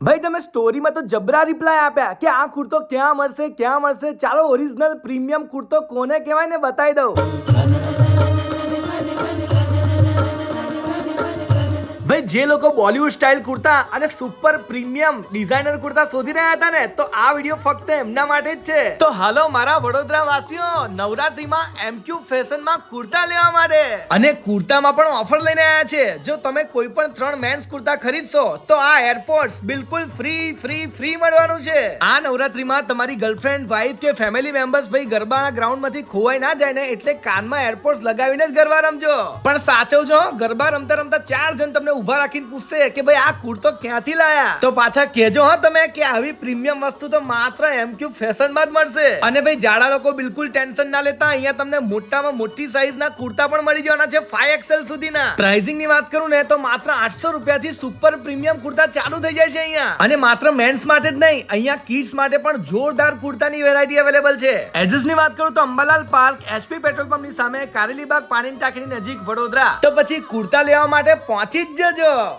ભાઈ, તમે સ્ટોરીમાં તો જબરા રિપ્લાય આપ્યા કે આ કુર્તો ક્યાં મળશે ક્યાં મળશે? ચાલો ઓરિજિનલ પ્રીમિયમ કુર્તો કોને કહેવાય ને બતાવી દઉં. જે લોકો બોલિવૂડ સ્ટાઇલ કુર્તા અને સુપર પ્રીમિયમ ડિઝાઇનર કુર્તા શોધી રહ્યા હતા ને, તો આ વીડિયો ફક્ત એમના માટે જ છે. તો હાલો મારા વડોદરા વાસીઓ નવરાત્રીમાં એમક્યુ ફેશનમાં કુર્તા લેવા માટે. અને કુર્તામાં પણ ઓફર લઈને આવ્યા છે. જો તમે કોઈ પણ ત્રણ મેન્સ કુર્તા ખરીદશો, તો આ એરપોર્ટ્સ બિલકુલ ફ્રી ફ્રી ફ્રી મળવાનું છે. આ નવરાત્રીમાં તમારી ગર્લફ્રેન્ડ વાઇફ કે ફેમિલી મેમ્બર્સ ભાઈ ગરબાના ગ્રાઉન્ડમાંથી ખોવાઈ ના જાય ને, એટલે કાનમાં એરપોર્ટ્સ લગાવીને જ ગરબા રમજો. પણ સાચવજો, ગરબા રમતા રમતા ચાર જણ તમને ઊભા રાખીને પૂછશે કે ભાઈ, આ કુર્તો ક્યાંથી લાયા? તો પાછા કહેજો, હા, તમે કે આવી પ્રીમિયમ વસ્તુ તો માત્ર એમક્યુ ફેશનમાં જ મળશે. અને ભાઈ જાડા લોકો બિલકુલ ટેન્શન ના લેતા, અહીંયા તમને મોટામાં મોટી સાઈઝના કુર્તા પણ મળી જવાના છે ફાઈવ એક્સેલ સુધીના. પ્રાઇસિંગની વાત કરું ને, તો માત્ર 800 રૂપિયાથી સુપર પ્રીમિયમ કુર્તા ચાલુ થઈ જાય છે અહીંયા. અને માત્ર મેન્સ માટે જ નહીં, અહીંયા કિડ્સ માટે પણ જોરદાર કુર્તાની વેરાયટી અવેલેબલ છે. એડ્રેસની વાત કરું તો અંબાલાલ પાર્ક એચપી પેટ્રોલ પંપની સામે કારેલીબાગ પાણીની ટાંકીની નજીક વડોદરા. તો પછી કુર્તા લેવા માટે પહોંચી જ જજો. 해야죠.